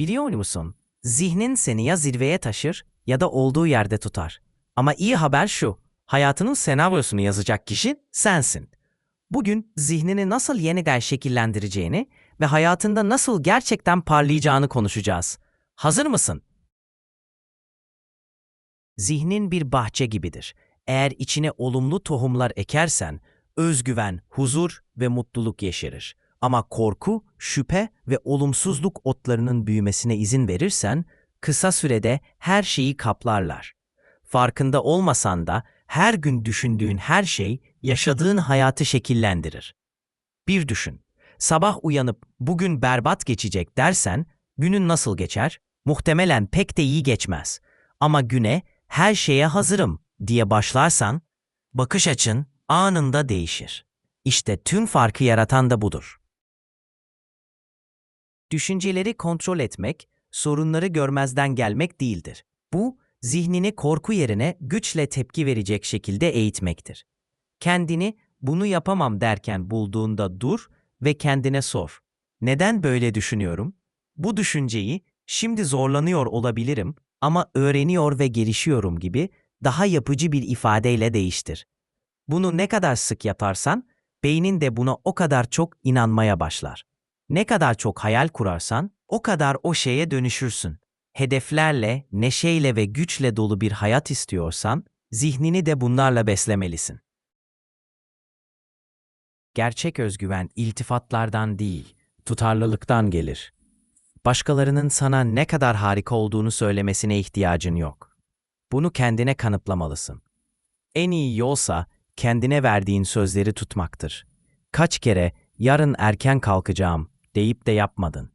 Biliyor musun? Zihnin seni ya zirveye taşır ya da olduğu yerde tutar. Ama iyi haber şu. Hayatının senaryosunu yazacak kişi sensin. Bugün zihnini nasıl yeniden şekillendireceğini ve hayatında nasıl gerçekten parlayacağını konuşacağız. Hazır mısın? Zihnin bir bahçe gibidir. Eğer içine olumlu tohumlar ekersen, özgüven, huzur ve mutluluk yeşerir. Ama korku, şüphe ve olumsuzluk otlarının büyümesine izin verirsen, kısa sürede her şeyi kaplarlar. Farkında olmasan da her gün düşündüğün her şey yaşadığın hayatı şekillendirir. Bir düşün. Sabah uyanıp bugün berbat geçecek dersen günün nasıl geçer? Muhtemelen pek de iyi geçmez. Ama güne her şeye hazırım diye başlarsan bakış açın anında değişir. İşte tüm farkı yaratan da budur. Düşünceleri kontrol etmek, sorunları görmezden gelmek değildir. Bu, zihnini korku yerine güçle tepki verecek şekilde eğitmektir. Kendini bunu yapamam derken bulduğunda dur ve kendine sor. Neden böyle düşünüyorum? Bu düşünceyi şimdi zorlanıyor olabilirim ama öğreniyor ve gelişiyorum gibi daha yapıcı bir ifadeyle değiştir. Bunu ne kadar sık yaparsan beynin de buna o kadar çok inanmaya başlar. Ne kadar çok hayal kurarsan o kadar o şeye dönüşürsün. Hedeflerle, neşeyle ve güçle dolu bir hayat istiyorsan zihnini de bunlarla beslemelisin. Gerçek özgüven iltifatlardan değil, tutarlılıktan gelir. Başkalarının sana ne kadar harika olduğunu söylemesine ihtiyacın yok. Bunu kendine kanıtlamalısın. En iyi yolsa kendine verdiğin sözleri tutmaktır. Kaç kere yarın erken kalkacağım deyip de yapmadın.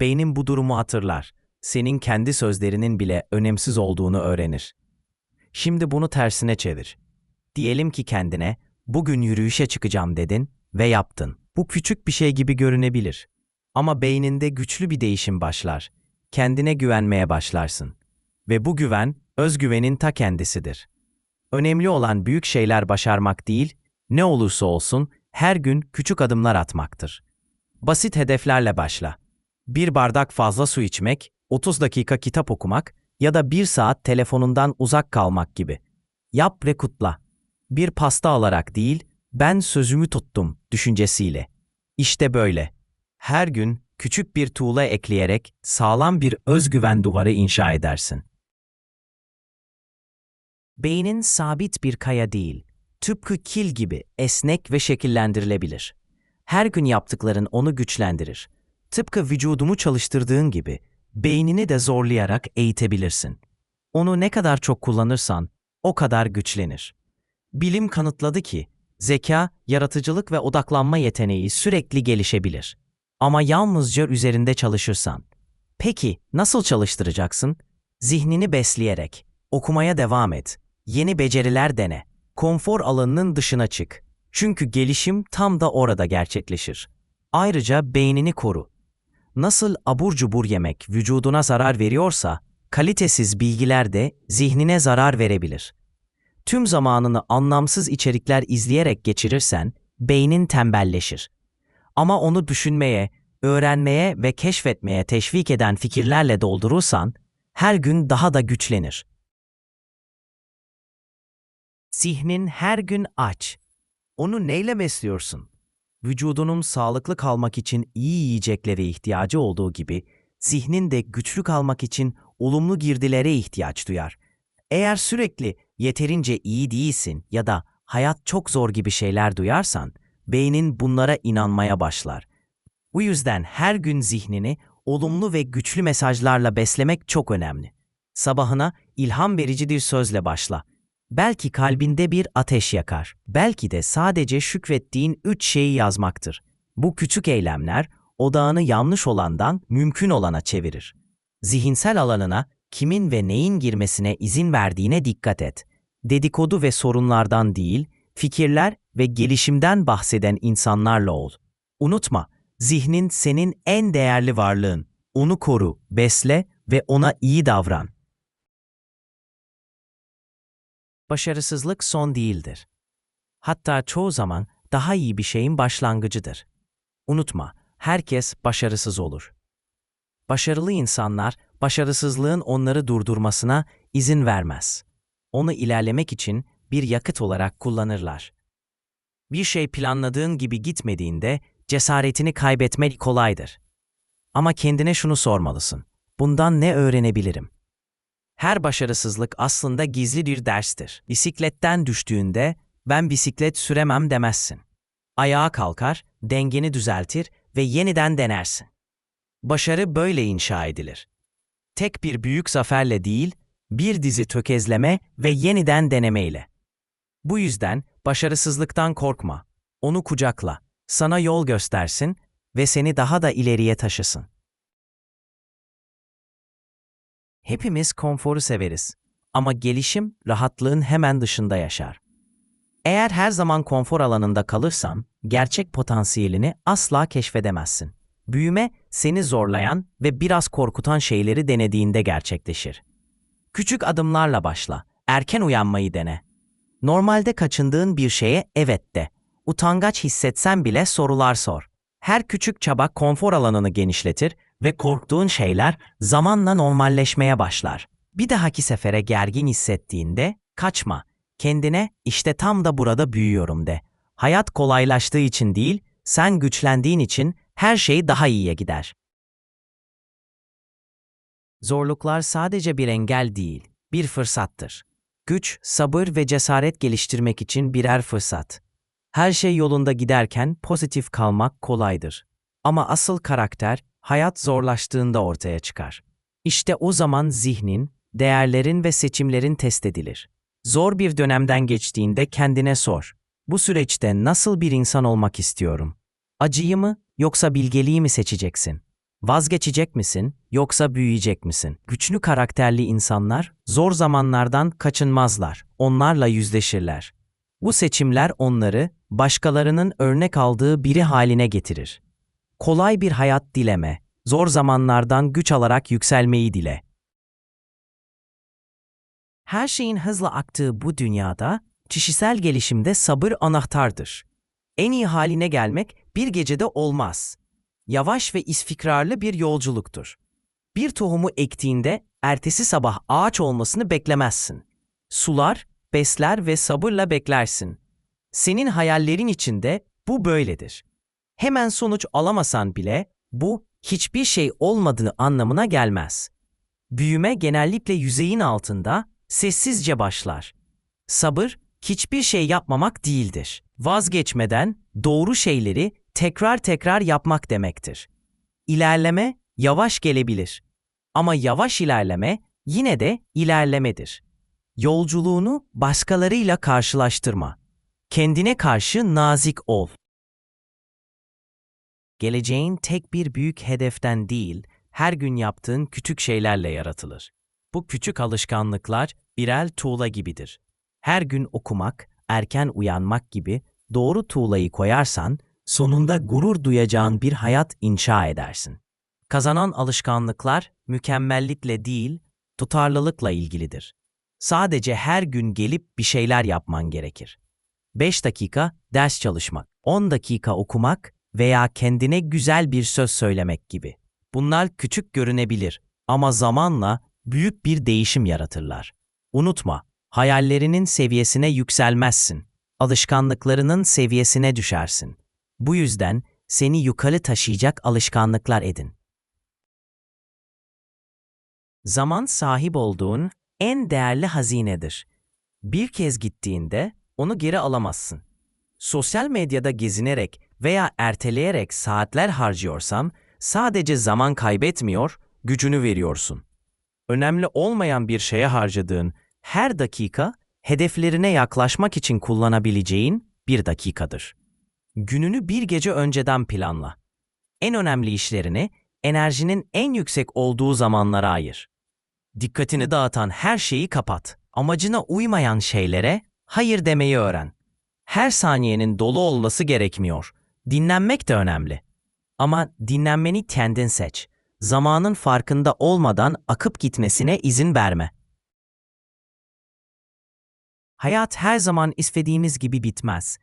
Beynin bu durumu hatırlar. Senin kendi sözlerinin bile önemsiz olduğunu öğrenir. Şimdi bunu tersine çevir. Diyelim ki kendine bugün yürüyüşe çıkacağım dedin ve yaptın. Bu küçük bir şey gibi görünebilir. Ama beyninde güçlü bir değişim başlar. Kendine güvenmeye başlarsın. Ve bu güven, özgüvenin ta kendisidir. Önemli olan büyük şeyler başarmak değil, ne olursa olsun her gün küçük adımlar atmaktır. Basit hedeflerle başla. Bir bardak fazla su içmek, 30 dakika kitap okumak ya da bir saat telefonundan uzak kalmak gibi. Yap ve kutla. Bir pasta alarak değil, ben sözümü tuttum düşüncesiyle. İşte böyle. Her gün küçük bir tuğla ekleyerek sağlam bir özgüven duvarı inşa edersin. Beynin sabit bir kaya değil, tıpkı kil gibi esnek ve şekillendirilebilir. Her gün yaptıkların onu güçlendirir. Tıpkı vücudumu çalıştırdığın gibi beynini de zorlayarak eğitebilirsin. Onu ne kadar çok kullanırsan o kadar güçlenir. Bilim kanıtladı ki zeka, yaratıcılık ve odaklanma yeteneği sürekli gelişebilir. Ama yalnızca üzerinde çalışırsan. Peki nasıl çalıştıracaksın? Zihnini besleyerek, okumaya devam et, yeni beceriler dene, konfor alanının dışına çık. Çünkü gelişim tam da orada gerçekleşir. Ayrıca beynini koru. Nasıl abur cubur yemek vücuduna zarar veriyorsa, kalitesiz bilgiler de zihnine zarar verebilir. Tüm zamanını anlamsız içerikler izleyerek geçirirsen, beynin tembelleşir. Ama onu düşünmeye, öğrenmeye ve keşfetmeye teşvik eden fikirlerle doldurursan, her gün daha da güçlenir. Zihnin her gün aç. Onu neyle besliyorsun? Vücudunun sağlıklı kalmak için iyi yiyeceklere ihtiyacı olduğu gibi, zihnin de güçlü kalmak için olumlu girdilere ihtiyaç duyar. Eğer sürekli yeterince iyi değilsin ya da hayat çok zor gibi şeyler duyarsan, beynin bunlara inanmaya başlar. Bu yüzden her gün zihnini olumlu ve güçlü mesajlarla beslemek çok önemli. Sabahına ilham verici bir sözle başla. Belki kalbinde bir ateş yakar. Belki de sadece şükrettiğin üç şeyi yazmaktır. Bu küçük eylemler odağını yanlış olandan mümkün olana çevirir. Zihinsel alanına kimin ve neyin girmesine izin verdiğine dikkat et. Dedikodu ve sorunlardan değil, fikirler ve gelişimden bahseden insanlarla ol. Unutma, zihnin senin en değerli varlığın. Onu koru, besle ve ona iyi davran. Başarısızlık son değildir. Hatta çoğu zaman daha iyi bir şeyin başlangıcıdır. Unutma, herkes başarısız olur. Başarılı insanlar, başarısızlığın onları durdurmasına izin vermez. Onu ilerlemek için bir yakıt olarak kullanırlar. Bir şey planladığın gibi gitmediğinde cesaretini kaybetmek kolaydır. Ama kendine şunu sormalısın. Bundan ne öğrenebilirim? Her başarısızlık aslında gizli bir derstir. Bisikletten düştüğünde ben bisiklet süremem demezsin. Ayağa kalkar, dengeni düzeltir ve yeniden denersin. Başarı böyle inşa edilir. Tek bir büyük zaferle değil, bir dizi tökezleme ve yeniden denemeyle. Bu yüzden başarısızlıktan korkma. Onu kucakla, sana yol göstersin ve seni daha da ileriye taşısın. Hepimiz konforu severiz ama gelişim rahatlığın hemen dışında yaşar. Eğer her zaman konfor alanında kalırsan, gerçek potansiyelini asla keşfedemezsin. Büyüme seni zorlayan ve biraz korkutan şeyleri denediğinde gerçekleşir. Küçük adımlarla başla. Erken uyanmayı dene. Normalde kaçındığın bir şeye evet de. Utangaç hissetsen bile sorular sor. Her küçük çaba konfor alanını genişletir ve korktuğun şeyler zamanla normalleşmeye başlar. Bir dahaki sefere gergin hissettiğinde kaçma. Kendine işte tam da burada büyüyorum de. Hayat kolaylaştığı için değil, sen güçlendiğin için her şey daha iyiye gider. Zorluklar sadece bir engel değil, bir fırsattır. Güç, sabır ve cesaret geliştirmek için birer fırsat. Her şey yolunda giderken pozitif kalmak kolaydır. Ama asıl karakter hayat zorlaştığında ortaya çıkar. İşte o zaman zihnin, değerlerin ve seçimlerin test edilir. Zor bir dönemden geçtiğinde kendine sor. Bu süreçte nasıl bir insan olmak istiyorum? Acıyı mı yoksa bilgeliği mi seçeceksin? Vazgeçecek misin yoksa büyüyecek misin? Güçlü karakterli insanlar zor zamanlardan kaçınmazlar, onlarla yüzleşirler. Bu seçimler onları başkalarının örnek aldığı biri haline getirir. Kolay bir hayat dileme, zor zamanlardan güç alarak yükselmeyi dile. Her şeyin hızla aktığı bu dünyada kişisel gelişimde sabır anahtardır. En iyi haline gelmek bir gecede olmaz. Yavaş ve istikrarlı bir yolculuktur. Bir tohumu ektiğinde ertesi sabah ağaç olmasını beklemezsin. Sular, besler ve sabırla beklersin. Senin hayallerin içinde bu böyledir. Hemen sonuç alamasan bile bu hiçbir şey olmadığını anlamına gelmez. Büyüme genellikle yüzeyin altında sessizce başlar. Sabır hiçbir şey yapmamak değildir. Vazgeçmeden doğru şeyleri tekrar tekrar yapmak demektir. İlerleme yavaş gelebilir ama yavaş ilerleme yine de ilerlemedir. Yolculuğunu başkalarıyla karşılaştırma. Kendine karşı nazik ol. Geleceğin tek bir büyük hedeften değil, her gün yaptığın küçük şeylerle yaratılır. Bu küçük alışkanlıklar birer tuğla gibidir. Her gün okumak, erken uyanmak gibi doğru tuğlayı koyarsan, sonunda gurur duyacağın bir hayat inşa edersin. Kazanan alışkanlıklar mükemmellikle değil, tutarlılıkla ilgilidir. Sadece her gün gelip bir şeyler yapman gerekir. 5 dakika ders çalışmak, 10 dakika okumak veya kendine güzel bir söz söylemek gibi. Bunlar küçük görünebilir ama zamanla büyük bir değişim yaratırlar. Unutma, hayallerinin seviyesine yükselmezsin. Alışkanlıklarının seviyesine düşersin. Bu yüzden seni yukarı taşıyacak alışkanlıklar edin. Zaman sahip olduğun en değerli hazinedir. Bir kez gittiğinde onu geri alamazsın. Sosyal medyada gezinerek veya erteleyerek saatler harcıyorsam sadece zaman kaybetmiyor, gücünü veriyorsun. Önemli olmayan bir şeye harcadığın her dakika hedeflerine yaklaşmak için kullanabileceğin bir dakikadır. Gününü bir gece önceden planla. En önemli işlerini enerjinin en yüksek olduğu zamanlara ayır. Dikkatini dağıtan her şeyi kapat. Amacına uymayan şeylere hayır demeyi öğren. Her saniyenin dolu olması gerekmiyor. Dinlenmek de önemli. Ama dinlenmeni kendin seç. Zamanın farkında olmadan akıp gitmesine izin verme. Hayat her zaman istediğimiz gibi bitmez.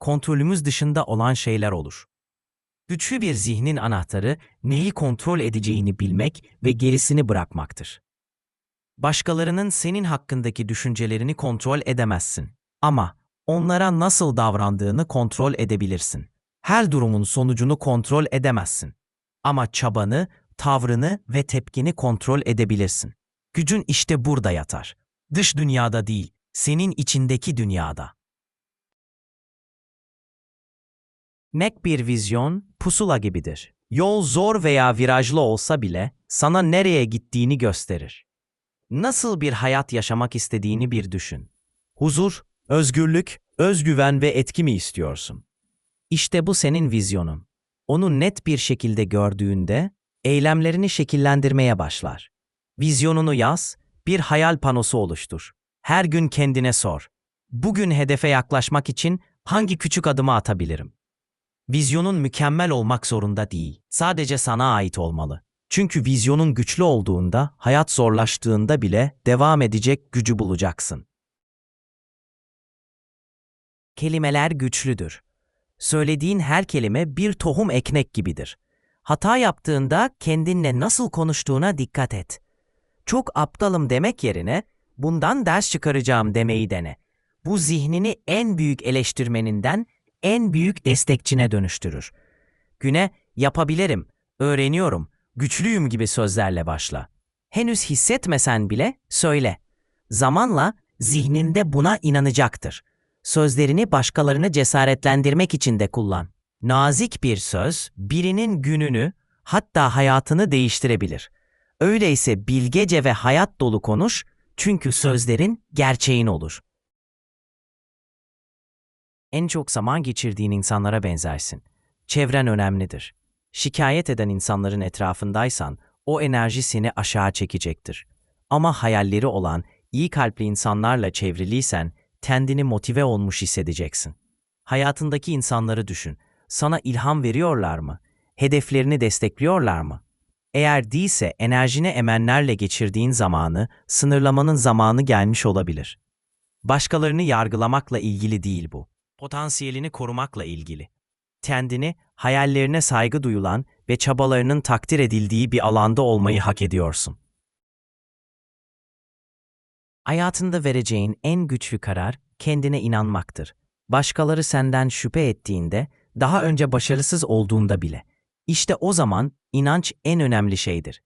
Kontrolümüz dışında olan şeyler olur. Güçlü bir zihnin anahtarı neyi kontrol edeceğini bilmek ve gerisini bırakmaktır. Başkalarının senin hakkındaki düşüncelerini kontrol edemezsin. Ama onlara nasıl davrandığını kontrol edebilirsin. Her durumun sonucunu kontrol edemezsin. Ama çabanı, tavrını ve tepkini kontrol edebilirsin. Gücün işte burada yatar. Dış dünyada değil, senin içindeki dünyada. Nek bir vizyon, pusula gibidir. Yol zor veya virajlı olsa bile sana nereye gittiğini gösterir. Nasıl bir hayat yaşamak istediğini bir düşün. Huzur, özgürlük, özgüven ve etki mi istiyorsun? İşte bu senin vizyonun. Onu net bir şekilde gördüğünde eylemlerini şekillendirmeye başlar. Vizyonunu yaz, bir hayal panosu oluştur. Her gün kendine sor. Bugün hedefe yaklaşmak için hangi küçük adımı atabilirim? Vizyonun mükemmel olmak zorunda değil. Sadece sana ait olmalı. Çünkü vizyonun güçlü olduğunda, hayat zorlaştığında bile devam edecek gücü bulacaksın. Kelimeler güçlüdür. Söylediğin her kelime bir tohum ekmek gibidir. Hata yaptığında kendinle nasıl konuştuğuna dikkat et. Çok aptalım demek yerine bundan ders çıkaracağım demeyi dene. Bu zihnini en büyük eleştirmeninden en büyük destekçine dönüştürür. Güne yapabilirim, öğreniyorum, güçlüyüm gibi sözlerle başla. Henüz hissetmesen bile söyle. Zamanla zihninde buna inanacaktır. Sözlerini başkalarını cesaretlendirmek için de kullan. Nazik bir söz birinin gününü hatta hayatını değiştirebilir. Öyleyse bilgece ve hayat dolu konuş çünkü sözlerin gerçeğin olur. En çok zaman geçirdiğin insanlara benzersin. Çevren önemlidir. Şikayet eden insanların etrafındaysan o enerji seni aşağı çekecektir. Ama hayalleri olan iyi kalpli insanlarla çevriliysen kendini motive olmuş hissedeceksin. Hayatındaki insanları düşün. Sana ilham veriyorlar mı? Hedeflerini destekliyorlar mı? Eğer değilse enerjini emenlerle geçirdiğin zamanı, sınırlamanın zamanı gelmiş olabilir. Başkalarını yargılamakla ilgili değil bu. Potansiyelini korumakla ilgili. Kendini, hayallerine saygı duyulan ve çabalarının takdir edildiği bir alanda olmayı hak ediyorsun. Hayatında vereceğin en güçlü karar kendine inanmaktır. Başkaları senden şüphe ettiğinde, daha önce başarısız olduğunda bile. İşte o zaman inanç en önemli şeydir.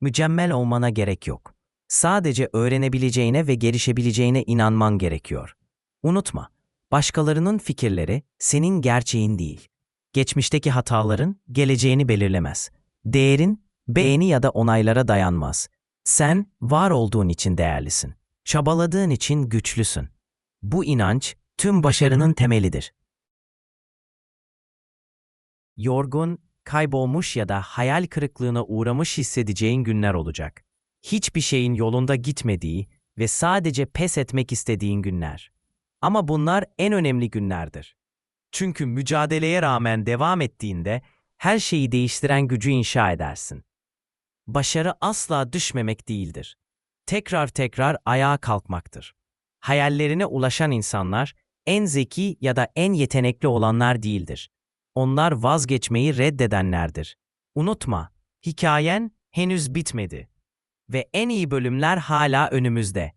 Mükemmel olmana gerek yok. Sadece öğrenebileceğine ve gelişebileceğine inanman gerekiyor. Unutma, başkalarının fikirleri senin gerçeğin değil. Geçmişteki hataların geleceğini belirlemez. Değerin beğeni ya da onaylara dayanmaz. Sen var olduğun için değerlisin. Çabaladığın için güçlüsün. Bu inanç tüm başarının temelidir. Yorgun, kaybolmuş ya da hayal kırıklığına uğramış hissedeceğin günler olacak. Hiçbir şeyin yolunda gitmediği ve sadece pes etmek istediğin günler. Ama bunlar en önemli günlerdir. Çünkü mücadeleye rağmen devam ettiğinde her şeyi değiştiren gücü inşa edersin. Başarı asla düşmemek değildir. Tekrar tekrar ayağa kalkmaktır. Hayallerine ulaşan insanlar en zeki ya da en yetenekli olanlar değildir. Onlar vazgeçmeyi reddedenlerdir. Unutma, hikayen henüz bitmedi ve en iyi bölümler hala önümüzde.